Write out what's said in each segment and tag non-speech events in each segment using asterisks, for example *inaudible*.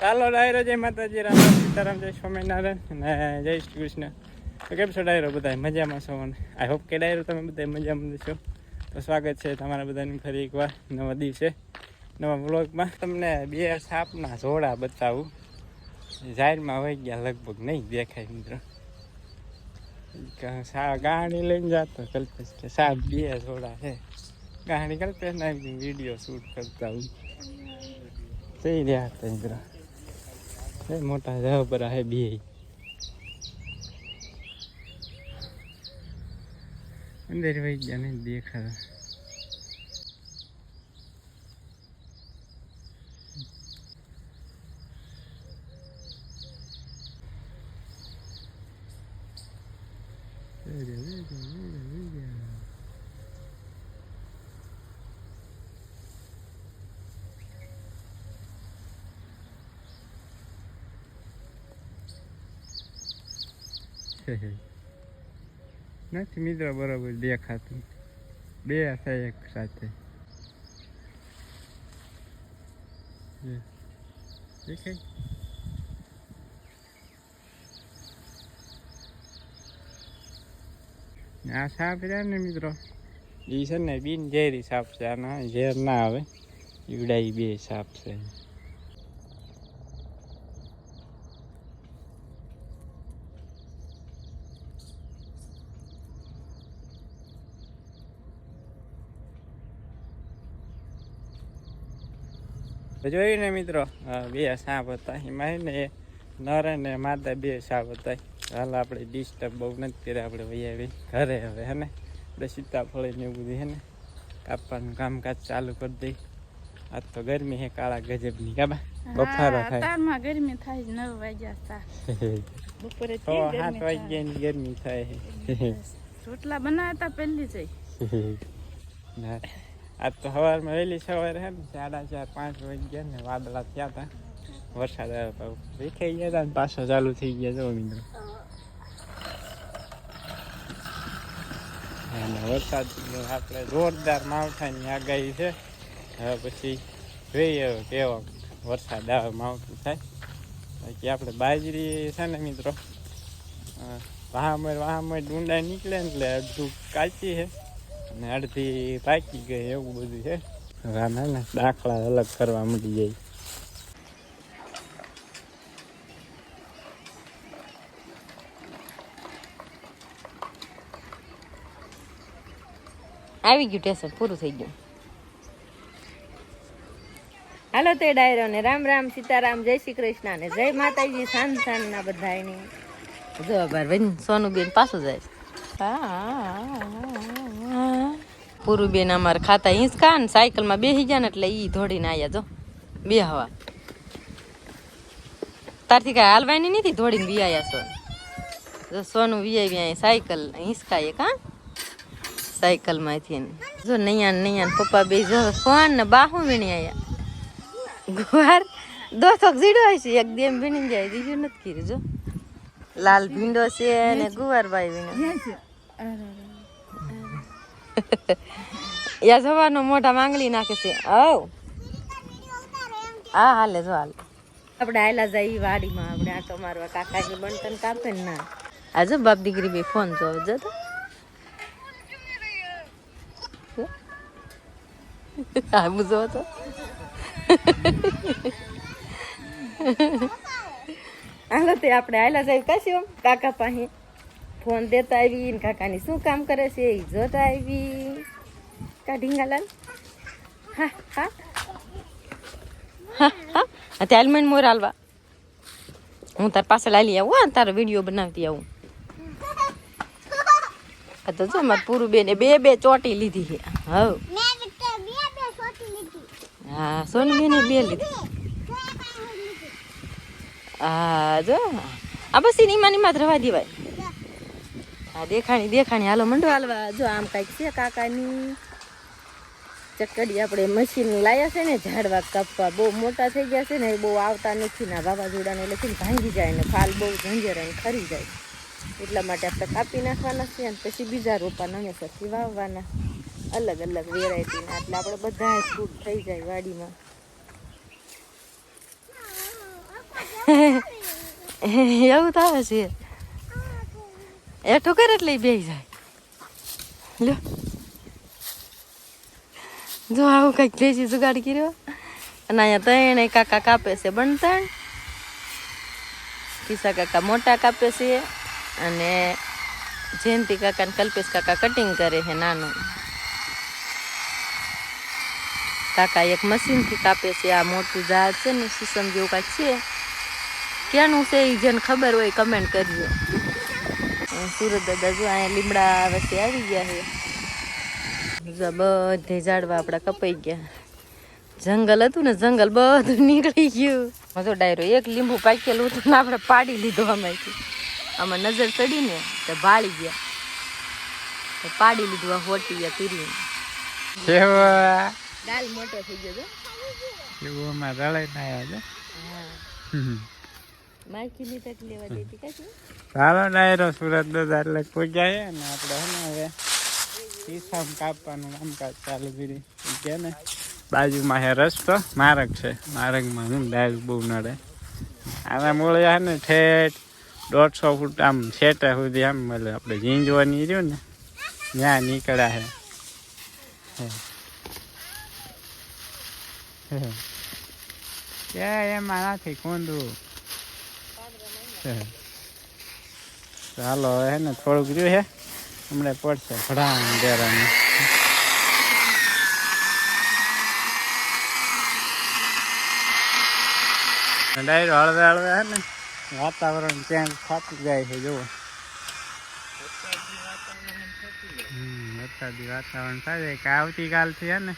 ચાલો ડાયરો, જય માતાજી, રામ રામ, સીતારામ, જય સ્વામિનારાયણ અને જય શ્રી કૃષ્ણ. તો કેમ છો ડાયરો બધા મજામાં છો? અને આઈ હોપ કે ડાયરો તમે બધા મજામાં છો. તો સ્વાગત છે તમારા બધાની ફરી એકવાર નવા દિવસે, નવા બ્લોગમાં તમને બે સાપના જોડા બતાવું. જાહેરમાં વહી ગયા લગભગ નહીં, દેખાય મિત્રો. ગાડી લઈને જતો કલ્પેશ કે સાપ બે જોડા છે. ગાણી કલ્પેશ ના વીડિયો શૂટ કરતા હું જઈ રહ્યા હતા મિત્રો. મોટા પર હે બે. અંદર વહી ગયા નહીં દેખાતા. *laughs* નથી મિત્રો, બરાબર દેખાતું. બે હતા એક સાથે. આ સાપ રહ્યા ને મિત્રો? એ છે ને બિન ઝેરી સાપ છે, આના ઝેર ના આવે. ઈવડાઈ બે સાપ છે. તો જોયું ને મિત્રો બે સાપ હતા. એમાં ને નર ને માતા બે સાપ હતા. હાલ આપણે ડિસ્ટર્બ બહુ નથી કર્યા આપણે વૈયાવી ઘરે હવે હે ને? આપણે સીતાફળી ને એવું બધું હે ને? કાપવાનું કામકાજ ચાલુ કરી દઈ આજ તો ગરમી હે કાળા ગજબની કાબા બફારો થાય. તારમાં ગરમી થાય નવ વાગ્યા તા *laughs* બપોરે છ સાત વાગ્યા વાગ્યાની ગરમી થાય. થાય રોટલા બનાવતા પહેલી જઈ. *laughs* ના. આજ તો સવારમાં વહેલી સવારે હે ને, સાડા ચાર, પાંચ વાગી ગયા ને, વાદળા થયા હતા વરસાદ આવ્યો દેખાઈ ગયા હતા ને, પાછો ચાલુ થઈ ગયા, જો મિત્રો. અને વરસાદ આપણે જોરદાર માવઠાની આગાહી છે. હવે પછી જોઈએ કેવો વરસાદ આવે, માવઠું થાય. બાકી આપણે બાજરી છે ને મિત્રો વાહામર વાહામર ડુંડા નીકળે ને એટલે અડધું કાચી છે. અને અડધી પાકી ગઈ એવું બધું છે. હવે ને દાખલા અલગ કરવા મળી જાય. આવી ગયું ટેશન પૂરું થઈ ગયું. હાલો તે ડાયરો ને રામ રામ સીતારામ જય શ્રી કૃષ્ણ ને જય માતાજી સાન સાન ના બધા જો બાર સોનું બેન પાછું જાય. પૂરું બેન અમારે ખાતા હિંચકા ને સાયકલમાં બેસી ગયા ને એટલે ઈ ધોડીને આયા જો. બે હવા તારથી કાંઈ હાલવાની નથી ધોડીને બી આયા છો જો સોનું વીઆઈ અહીંયા સાયકલ હિંસકા એક, હા? સાયકલમાંથી જો નૈયા નૈયાને પપ્પા બે જો ફોન ને બાહુ વીણી આયા. ગુવાર દોસ્તો જીડો છે એક દેમ વીણી જાય, બીજું નથી કર્યું, જો. લાલ ભીંડો છે ને ગુવારભાઈ વીણો *laughs* યા જવાનો મોઢા માંગલી નાખે છે. ઓ હા હાલે જો હાલે. આપણે આયલા જઈ વાડીમાં. આપણે આટો મારવા કાકા કે બનતન કાપે ને ના. આજે જો બાપ દીકરી બે ફોન જોવે જો તો. આ બુઝો તો. હાલો તે આપણે આયલા જાય. કશું આમ કાકા પાસે. ફોન દેતા આવી ને કાકાની શું કામ કરે છે એ જોતા આવી કા ઢીંગાલાલ હા હા. હા હા. અત્યારે મને મોર હાલવા. હું તાર પાસે લાલી આવું હા તારો વીડિયો બનાવતી આવું. આ તો જો મારે પૂરું બેને બે બે ચોટી લીધી છે. હવ. હા સોની બેને બે લીધી. હા જો. આ બસ એની માં નિમાત રવા દેવાય. હા દેખાણી દેખાણી. હાલો મંડો હાલવા. જો આમ કાંઈક છે કાકાની. ચકડી આપણે મશીન લાયા છે ને ઝાડવા કાપવા. બહુ મોટા થઈ ગયા છે ને બહુ આવતા નથી. ના વાવાઝોડાને એટલે છે ને ભાંગી જાય ને ફાલ બહુ ઝંઝર અને ખરી જાય. એટલા માટે આપણે કાપી નાખવાના છે અને પછી બીજા રોપાના પછી વાવવાના. અલગ અલગ વેરાયટીના એટલે આપણે બધા ફૂટ થઈ જાય વાડીમાં. *laughs* *laughs* એવું તો આવે છે. એઠો કરે એટલે બે જાય. લ્યો. જો આવું કંઈક દેશી જુગાડ કર્યો, અને અહીંયા ત્રણે કાકા કાપે છે બનતણ. કિસ્સા કાકા મોટા કાપે છે, અને જયંતિ કાકા કલ્પેશ કાકા કટિંગ કરે છે નાનું. કાકા એક મશીનથી કાપે છે, આ મોટું ઝાડ છે ને સીસમ જેવું કાંઈક છે. ક્યાંનું છે એ જેને ખબર હોય કમેન્ટ કરજો. સુરત દાદા જો અહીંયા લીમડા વચ્ચે આવી ગયા છે. બીજા બધે ઝાડવા આપણા કપાઈ ગયા. જંગલ હતું ને જંગલ બધું નીકળી ગયું. મજો ડાયરો એક લીંબુ પાકેલું હતું ને આપણે પાડી લીધો આમાંથી. આમાં નજર ચડી ને તો ભાળી ગયા. તો પાડી લીધું આ હોટી ગયા તીરી કેવા? દાલ મોટો થઈ ગયો તો એવું અમારે રળાઈ ના આવ્યા છે માખીની તક લેવા દેતી કાચી ચાલો ડાયરો સુરત દાદા એટલે પૂજાય ને આપણે હે હવે સીસામ કાપવાનું કામકાજ ચાલુ કરી કે ને? બાજુમાં હે રસ્તો માર્ગ છે. માર્ગમાં હું ડાયર બહુ નડે. આના મૂળે હે ને ઠેઠ દોઢસો ફૂટ આમ છેટા સુધી આમ મળે આપણે ઝીંજવાની રહ્યું ને ત્યાં નીકળ્યા હે. ક્યાં એમાં નથી કોંદું. ચાલો હે ને થોડુંક રહ્યું હે. હમણાં પડશે. ભડામ ડેરાનું. ડાયરો હળવે હળવે હે ને વાતાવરણ ચેન્જ થતું જાય છે જુઓ. વરસાદી વાતાવરણ થાય કે આવતીકાલથી હે ને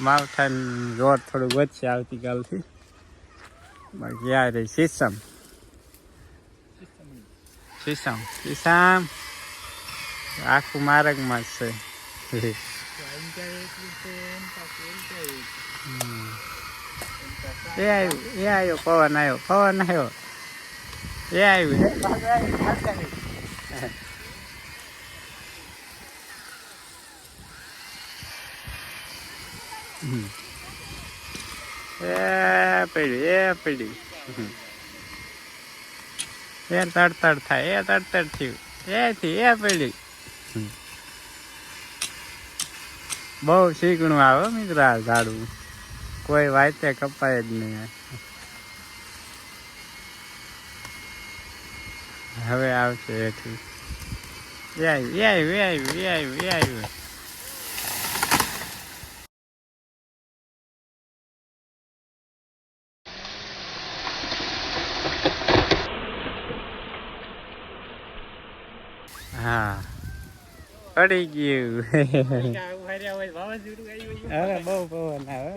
માવઠાનું જોર થોડુંક વધશે આવતીકાલથી. બાકી આ રહી સીસમ સીસમ સીસમ આખું માર્ગમાં જ છે હમ. એ આવ્યું એ આવ્યો પવન આવ્યો પવન આવ્યો એ આવ્યું હમ. એ પડી એ પડી હમ. એ તડતડ થાય એ તડતડ થયું. એથી એ પડી. બહુ શીખણું આવે મિત્ર આ ઝાડવું. કોઈ વાંચે કપાય જ નહીં. હવે આવશે એથી. એ આવ્યું એ આવ્યું એ આવ્યું એ આવ્યું એ આવ્યું હા. પડી ગયું. અરે બહુ પવન આવે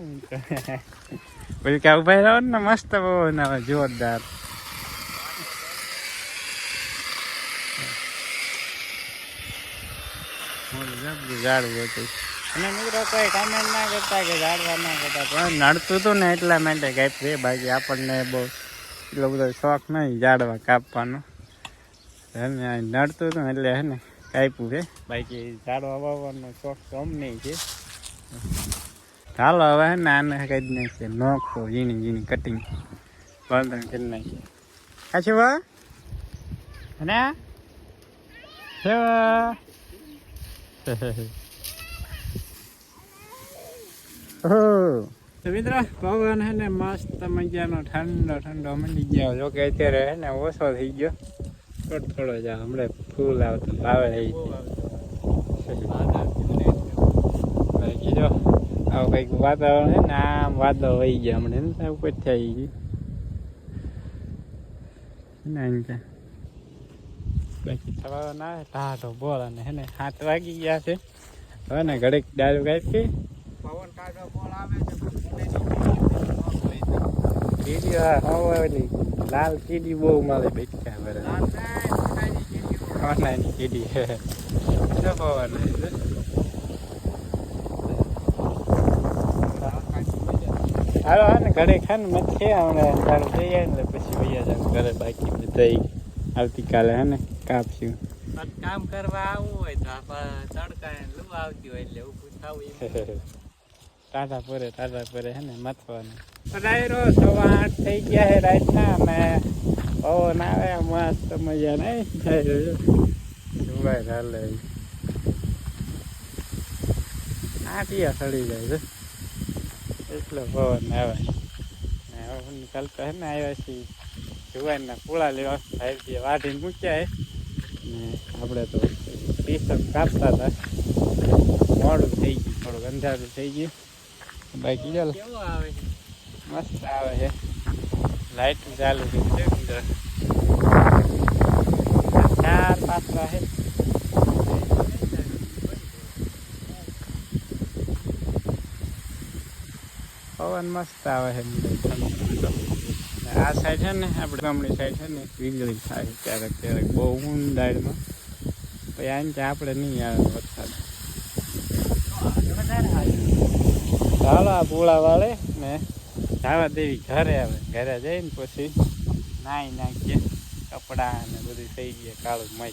પછી કે ઊભા રહો ને મસ્ત પવન આવે જોરદાર. ઝાડવું હતું. અને મિત્રો કોઈ કમેન્ટ ના કરતા કે ઝાડવા ના કરતા પણ નડતું હતું ને એટલા માટે છે બાકી આપણને બહુ એટલો બધો શોખ નહીં ઝાડવા કાપવાનો. હે ને આ નડતું હતું ને એટલે હે ને કાપ્યું છે. બાકી ઝાડવા વાવવાનો શોખ તો અમને છે. ચાલો હવે હે ને આને કહી નાખીએ નોખો ઝીણી ઝીણી કટિંગ બંધન કરી નાખીએ કાચી વા અને કેવા ઓહો. તો મિત્રો પવન હે ને મસ્ત મજાનો ઠંડો ઠંડો મંડી ગયો. જો કે અત્યારે હે ને ઓછો થઈ ગયો. થોડો થોડો જ હમણે ફૂલ આવતો આવે એ. બાકી જો આવું કંઈક વાતાવરણ છે ને, આમ વાદળ વહી ગયા હમણાં. આવું ઉપર થઈ ગયું. બાકી થવા ના આવે ટાઢો બોલ અને હે ને સાત વાગી ગયા છે. હવે ને ઘડીક દારૂ કાપી પવન કાઢો બોલ આવે છે કીડી હા લાલ કીડી બહુ મારે બેઠા બરે ઓનલાઈન કીડી હાલો હા ને ઘરે ખાને છે હમણાં તારે જઈ જાય ને પછી વૈયા જાવ ઘરે બાકી બધા આવતીકાલે હે ને કાપશું કામ કરવા આવવું હોય તો આપણે તડકા લૂ આવતી હોય એટલે ઊભું થવું ટાઢા પરે ટાઢા પરે હે ને મથવાનું. રાયરો સવા આઠ થઈ ગયા હે રાતના અને પવન આવે મસ્ત મજા નહીં ડાયરો ભાઈ ચાલે આટિયા સડી જાય છે. એટલો પવન આવે. ને હવે કાલ તો હે ને આવ્યા છીએ. જુવારના પૂળા લેવા ભાઈ વાઢીને મૂક્યા હે. ને આપણે તો શર્ટ કાપતા હતા. મોડું થઈ ગયું થોડુંક અંધારું થઈ ગયું. બાકી ચાલો આવે મસ્ત આવે છે. લાઈટ ચાલુ છે. છે અંદર ચાર પાંચ છે. પવન મસ્ત આવે છે. આ સાઈડ છે ને આપણે ગામડી સાઈડ છે ને વીજળી થાય ક્યારેક ક્યારેક. બહુ ઊંડાઈમાં પછી આને આપણે નહીં આવે ચાલો આ પૂળા વાળે ને જવા દેવી ઘરે આવે ઘરે જઈને પછી નાઈ નાખીએ કપડાં ને બધું થઈ ગયા, કાળું મય